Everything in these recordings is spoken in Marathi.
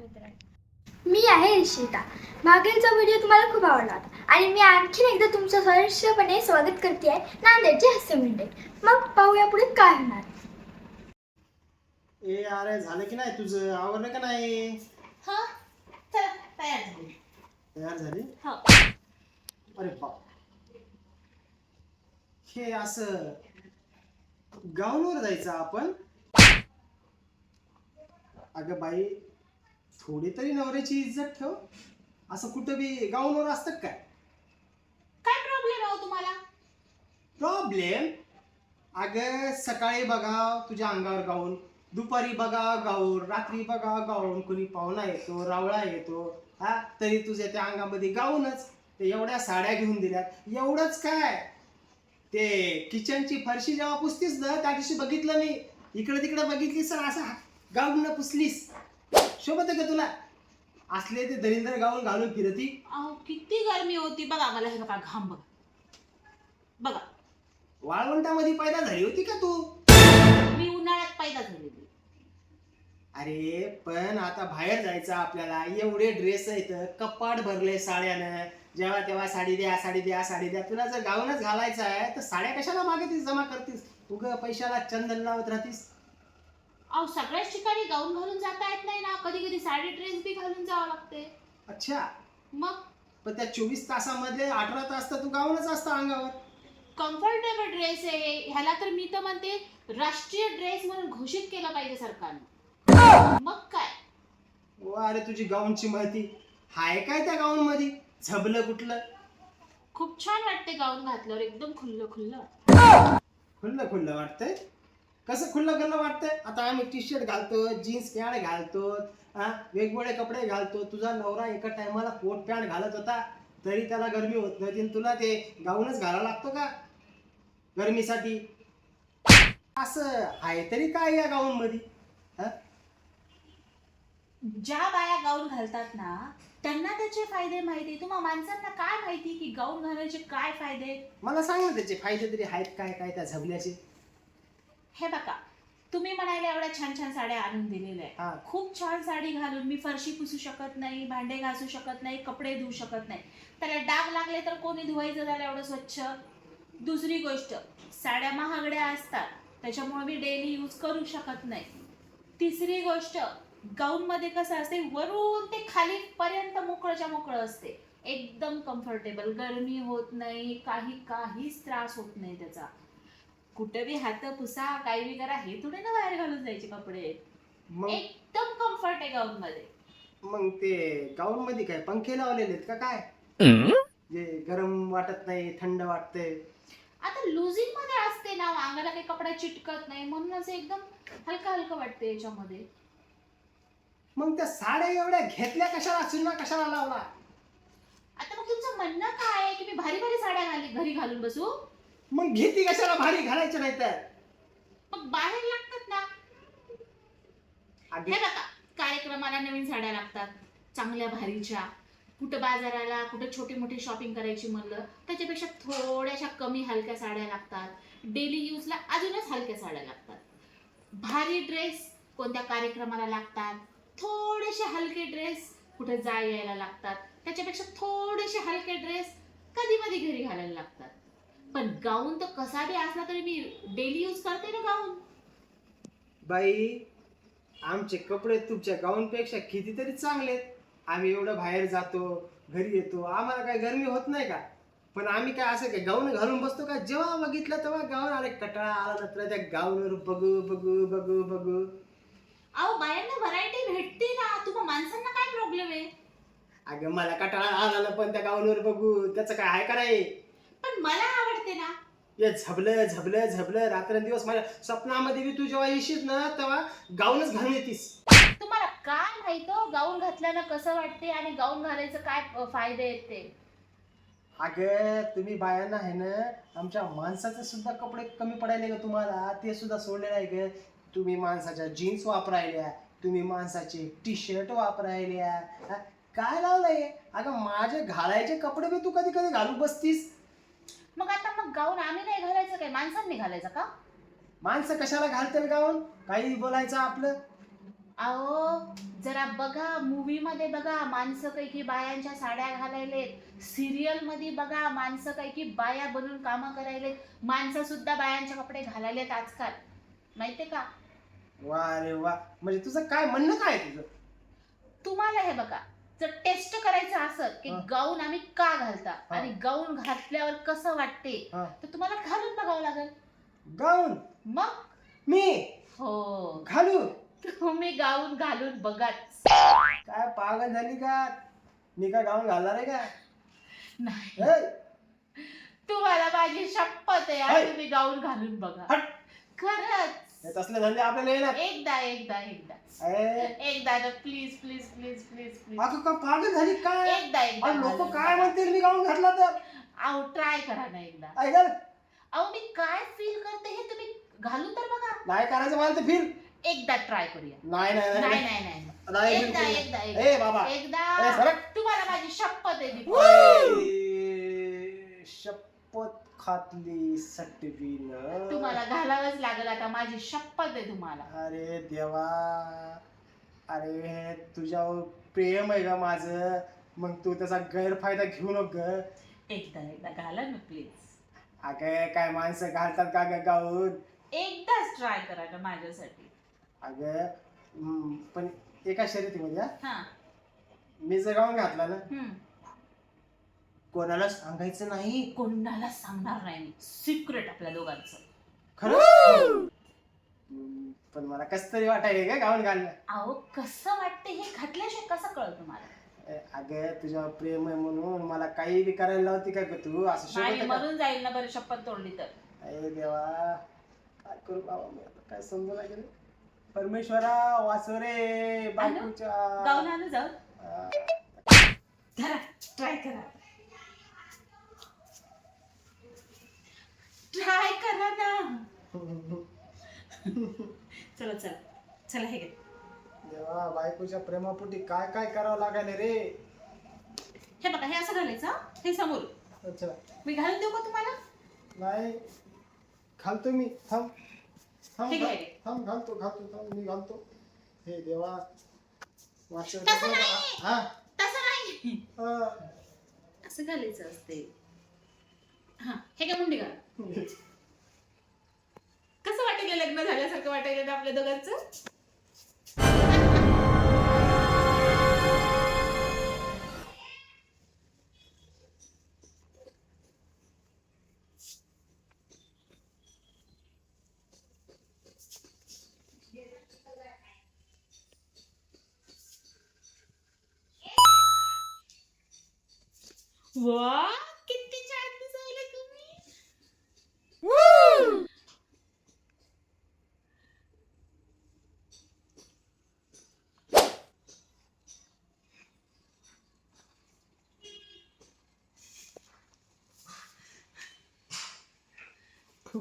मित्रांनो. मी आहे रिशिता मागीलचा व्हिडिओ तुम्हाला खूप आवडला होता. आणि मी आणखीन एकदा तुमचं सहर्षपणे स्वागत करते आहे नांदेडचे हास्य मिनिटे मग पाहूया पुढे काय होणार. ए अरे झालं की नाही तुझं? आवडलं का नाही? हा चला तयार झाली. तयार झाली? हो. अरे बाप. हे असं गाऊनवर जायचं आपण? अगं बाई थोडी तरी नवऱ्याची इज्जत ठेव. असं कुठं बी गाऊनवर असतं काय? काय प्रॉब्लेम आहे हो तुम्हाला? प्रॉब्लेम अगं सकाळी बघा तुझ्या अंगावर गाऊन दुपारी बघा गाऊन रात्री बघा गाऊन कोणी पाहुणा येतो रावळा येतो हा? तरी तुझ्या त्या अंगामध्ये गाऊनच. ते एवढ्या साड्या घेऊन दिल्यात. एवढंच काय? ते किचनची फरशी जेव्हा पुसतीस ना त्या दिवशी बघितलं मी इकडे तिकडे बघितलीस तर असं गाऊन न पुसलीस. शोभत का तुला? असले ते दरिंदर गाऊन घालून फिरती. अहो किती गरमी होती बघा मला हे बघा घाम बघा. बघा. वाळवंटामध्ये पैदा झाली होती का तू? मी उन्हाळ्यात पैदा झालेली अरे पण आता बाहेर जायचं आपल्याला. एवढे ड्रेस आहेत. कपाट भरले साड्यानं. जेव्हा तेव्हा साडी द्या साडी द्या साडी द्या. तुला जर गाऊनच घालायचं आहे तर साड्या कशाला मागतीस? जमा करतीस? उग पैशाला चंदन लावत राहतीस? अहो सगळ्याच ठिकाणी गाऊन घालून जाता येत नाही ना. कधी कधी साडी ड्रेस बी घालून जावं लागते. अच्छा. मग? पण त्या चोवीस तासामधले अठरा तास तर तू गाऊनच असतं अंगावर. कम्फर्टेबल ड्रेस आहे. ह्याला तर मी तर म्हणते राष्ट्रीय ड्रेस म्हणून घोषित केला पाहिजे सरकारनं. मग काय? अरे तुझी गाऊनची माहिती हाय काय त्या गाऊन मध्ये झबलं कुठलं? खूप छान वाटते गाऊन घातल्यावर. एकदम खुल्लं खुल्लं. खुल्लं खुल्लं वाटतंय? कसं खुल्लं खुल्लं वाटतंय? आता आम्ही टी शर्ट घालतो जीन्स पॅन्ट घालतो हा? वेगवेगळे कपडे घालतो तुझा नवरा एका टायमाला कोट पॅन्ट घालत होता तरी त्याला गरमी होत नव्हती. आणि तुला ते गाऊनच घालावं लागतो का? गरमीसाठी? असं आहे तरी काय या गाऊन मध्ये? ज्या बाया गाऊन घालतात ना त्यांना त्याचे फायदे माहिती. तुम्हा माणसांना काय माहिती की गाऊन घालायचे काय फायदे? मला सांग ना त्याचे फायदे तरी आहेत काय काय त्या झबल्याचे हे बघा तुम्ही म्हणाले एवढ्या छान छान साड्या आणून दिलेल्या हा. आहेत खूप छान साडी घालून मी फरशी पुसू शकत नाही भांडे घासू शकत नाही कपडे धुवू शकत नाही. त्याला डाग लागले तर कोणी धुवायचं त्याला एवढं स्वच्छ? दुसरी गोष्ट साड्या महागड्या असतात त्याच्यामुळे मी डेली यूज करू शकत नाही. तिसरी गोष्ट गाऊन मध्ये कसं असते वरून ते खाली पर्यंत मोकळच्या मोकळं असते. एकदम कम्फर्टेबल गरमी होत नाही काही काहीच त्रास होत नाही त्याचा. कुठे बी हात पुसा काही बी करा हे थोडे ना बाहेर घालून जायचे कपडे. मग? एकदम कम्फर्ट आहे गाऊन मध्ये मग ते गाऊन मध्ये काय पंखे लावलेले आहेत का काय? जे गरम वाटत नाही थंड वाटतंय. आता लुझिंगमध्ये असते ना अंगाला काही कपडा चिटकत नाही म्हणून असं एकदम हलका हलका वाटते याच्यामध्ये. मग त्या साड्या एवढ्या घेतल्या कशाला चुन्ना कशाला लावला? आता मग तुमचं म्हणणं काय आहे की मी भारी भारी साड्या घाली घरी घालून बसू? मग घेती कशाला भारी घालायचं नाही तर? मग बाहेर लागतात ना. हे बघा कार्यक्रमाला नवीन साड्या लागतात चांगल्या भारीच्या. कुठं बाजाराला कुठं छोटी मोठी शॉपिंग करायची म्हणलं त्याच्यापेक्षा थोड्याशा कमी हलक्या साड्या लागतात. डेली यूजला अजूनच हलक्या साड्या लागतात. भारी ड्रेस कोणत्या कार्यक्रमाला लागतात थोडेसे हलके ड्रेस कुठे जाय यायला लागतात त्याच्यापेक्षा थोडेसे हलके ड्रेस कधी मधी घरी घालायला लागतात. पण गाऊन तर कसा बी असला तरी मी डेली यूज करते ना गाऊन. बाई आमचे कपडे तुमच्या गाऊन पेक्षा कितीतरी चांगले आहेत. आम्ही एवढं बाहेर जातो घरी येतो आम्हाला काय गरमी होत नाही का? पण आम्ही काय असं काय गाऊन घालून बसतो का? जेव्हा बघितलं तेव्हा गाऊन अरे कटाळा आला नंतर त्या गाऊनवर बघू बघू बघू बघू. अहो बायांना व्हरायटी भेटते ना. तुम्हा माणसांना काय प्रॉब्लेम आहे? अगं मला कटाळा आला ना पण त्या गाऊनवर बघू. त्याचं काय आहे कराय पण मला आवडते ना. हे झबलं झबलं झबलं रात्रंदिवस माझ्या स्वप्नामध्ये बी तू जेव्हा येशील ना तेव्हा गाऊनच घालून येतीस. तुम्हाला काय माहीत हो? गाऊन घातल्यानं कसं वाटते आणि गाऊन घालायचं काय अ, फायदे आहेत ते? अगं तुम्ही बायांना आहे ना आमच्या माणसाचे सुद्धा कपडे कमी पडायले का तुम्हाला. ते सुद्धा सोडलेलं आहे ग. तुम्ही माणसाच्या जीन्स वापरायल्या तुम्ही माणसाचे टी शर्ट वापरायल्या. हा? काय लावलंय? अगं माझे घालायचे कपडे बी तू कधी कधी घालून बसतीस. मग आता मग गाऊन आम्ही नाही घालायचं काय? माणसांनी घालायचं का? माणसं कशाला घालतील गाऊन? काही बोलायचं आपलं? अहो जरा बघा मूवी मध्ये बघा माणसं कैकी बायांच्या साड्या घालायलेत. सिरियलमध्ये बघा माणसं कैकी बाया बनून कामं करायलेत. माणसं सुद्धा बायांचे कपडे घालायलेत आजकाल. माहितीये का? वा रे वा म्हणजे तुझं काय म्हणणं काय तुझं? तुम्हाला हे बघा. जर टेस्ट करायचं असत की हा. गाऊन आम्ही का घालता हा. आणि गाऊन घातल्यावर कसं वाटते हा. तर तुम्हाला घालून बघावं लागेल. गाऊन मग? मी? हो. घालू तुम्ही गाऊन घालून बघाच. काय पागल झाली का? मी काय गाऊन घालणार आहे का? नाही. तुम्हाला माझी शपथ आहे तुम्ही गाऊन घालून बघा. हट. खरंच. तसले धंदे आपल्याला येणार. एकदा एकदा एकदा. एकदा please please please please please अगं का पागल झाली काय? एकदा एकदा लोक काय. म्हणतील? मी गाऊन घातला तर. अहो ट्राय करा ना एकदा. ऐका अहो मी काय फील करते हे तुम्ही घालून तर बघा. नाही करायचं मला तर फिर एकदा ट्राय करूया. नाही नाही नाही. नाही नाही एकदा एकदा ए बाबा. एकदा. तुम्हाला माझी शपथ आहे शपथ खातली सटवीन. तुम्हाला घालावंच लागेल आता माझी शपथ आहे तुम्हाला. अरे देवा. अरे तुझ्यावर प्रेम आहे का माझं? मग तू त्याचा गैरफायदा घेऊ नको ग. एकदा एकदा घाला ना प्लीज अगं काय माणसं घालतात का ग गाऊन? एकदाच ट्राय करा ना माझ्यासाठी. अगं हम्म, पण एका शर्यतीमध्ये हा, हा. मी जर गाऊन घातला ना हम्म. कोणाला सांगायचं नाही? कोणाला सांगणार नाही मी. सिक्रेट आपल्या दोघांचं. खरं? पण मला कस तरी वाटायला का गाऊन घालणं अहो कसं वाटते हे घातल्याशिवाय कसं कळत तुम्हाला? अगं तुझ्यावर प्रेम आहे म्हणून मला काही बी करायला लावती का ग तू? असं नाही का? मरून जाईल ना बरं शपथ तोडली तर. अरे देवा काय करू बाबा मी आता? काय समजू लागेल? परमेश्वरा वाचव रे बायकोच्या. गाऊन आणू जाऊ. आ, धरा ट्राय करा. ट्राय करा ना. चला चला. चला हे घे. देवा बायकोच्या प्रेमापोटी काय काय करावं लागायला रे? हे बघा हे असं घालायचं हं? हे समोर. अच्छा. मी घालून देऊ का तुम्हाला? नाही. घालतो मी. थांब. थांब ठीक आहे. थांब. घालतो घालतो थांब. मी घालतो. हे देवा. तसं. नाही. हा? तसं नाही. हा. असं घालायचं असते हा हे काय मुंडी घाला. कसं लग्न झाल्यासारखं वाटायला ना आपल्या दोघांचं. वा किती छान दिसायला तुम्ही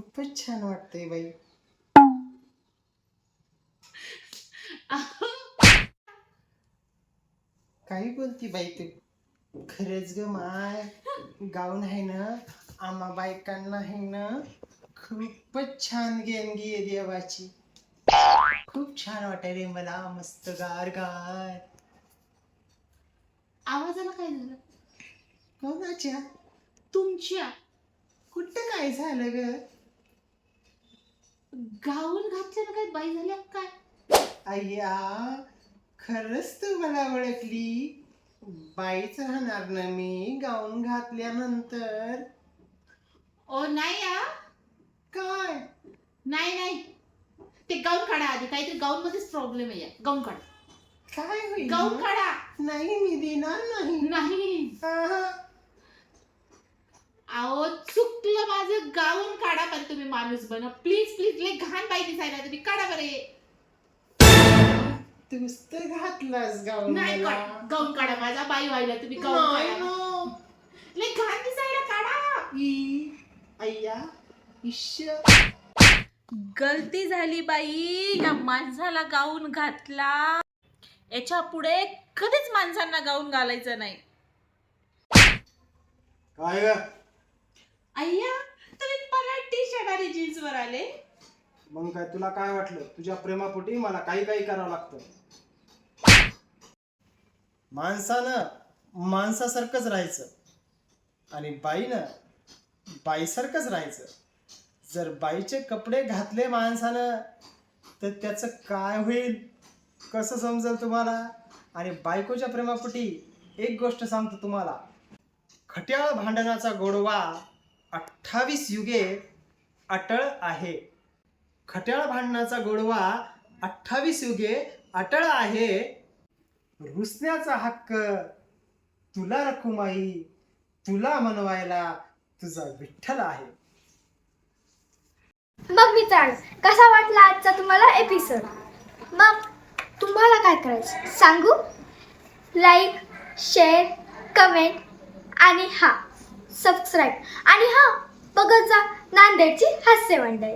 खूपच छान वाटतंय बाई. काही बोलती बाई तू. खरंच ग माय गाऊन आहे ना आम्हा बायकांना आहे ना खूपच छान गेनगी आहे देवाची. खूप छान वाटायले मला मस्त गार गार. आवाजाला काय झालं? कोणाच्या? तुमच्या. कुठं काय झालं ग? गाऊन घातल्यानं काय? बाई झाल्या काय? अय्या खरंच तू मला ओळखली. बाईच राहणार ना मी गाऊन घातल्यानंतर. ओ नाही आ. काय? नाही नाही. ते गाऊन काढा आधी काहीतरी गाऊन मध्येच प्रॉब्लेम आहे गाऊन काढा. काय होईल गाऊन? काढा. नाही मी देणार नाही. नाही. आहा. अहो चुकलं माझं गाऊन काढा पण तुम्ही माणूस बना प्लीज प्लीज लय घाण बाई दिसायला तुम्ही. काढा बरे तूच तर घातलास गाऊन नाही मला. काढ. गाऊन काढा माझा बाई व्हायला तुम्ही गाऊन नाही काढा. ना. लय घाण दिसायला काढा. ई, अय्या इश्श गलती झाली बाई. या माणसाला गाऊन घातला. याच्यापुढे कधीच माणसांना गाऊन घालायचं नाही. काय ग? अय्या तुम्ही परत टी शर्ट आणि जीन्स वर आले? मग काय तुला काय वाटलं? तुझ्या प्रेमापोटी मला काही काही करावं लागतं. माणसानं माणसासारखंच राहायचं. आणि बाईनं बाईसारखंच राहायचं. जर बाईचे कपडे घातले माणसानं तर त्याचं काय होईल? कसं समजेल तुम्हाला? आणि बायकोच्या प्रेमापोटी एक गोष्ट सांगतो तुम्हाला. खट्याळ भांडणाचा गोडवा अठ्ठावीस युगे अटळ आहे. खट्याळ भांडणाचा गोडवा अठ्ठावीस युगे अटळ आहे. रुसण्याचा हक्क तुला रखुमाई तुला मनवायला तुझा विठ्ठल आहे. मग मित्रांनो कसा वाटला आजचा तुम्हाला एपिसोड मग तुम्हाला काय करायचं? सांगू? लाईक शेअर कमेंट आणि हा. सबस्क्राईब आणि हा बघत जा नांदेडची हास्य मंडळी.